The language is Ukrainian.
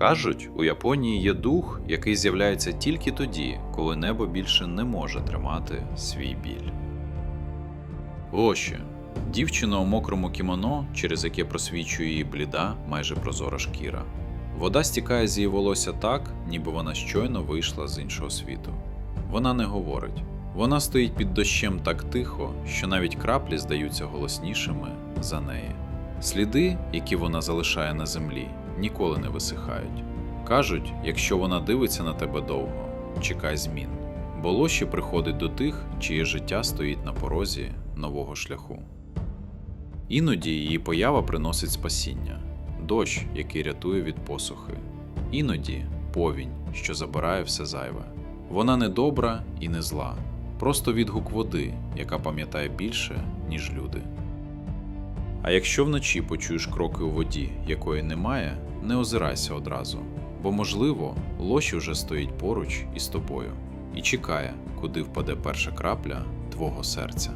Кажуть, у Японії є дух, який з'являється тільки тоді, коли небо більше не може тримати свій біль. Лоші дівчина у мокрому кімоно, через яке просвічує її бліда, майже прозора шкіра. Вода стікає з її волосся так, ніби вона щойно вийшла з іншого світу. Вона не говорить. Вона стоїть під дощем так тихо, що навіть краплі здаються голоснішими за неї. Сліди, які вона залишає на землі, ніколи не висихають. Кажуть, якщо вона дивиться на тебе довго, чекай змін. Бо лоші приходить до тих, чиє життя стоїть на порозі нового шляху. Іноді її поява приносить спасіння, дощ, який рятує від посухи, іноді повінь, що забирає все зайве. Вона не добра і не зла, просто відгук води, яка пам'ятає більше, ніж люди. А якщо вночі почуєш кроки у воді, якої немає, не озирайся одразу, бо, можливо, лось уже стоїть поруч із тобою і чекає, куди впаде перша крапля твого серця.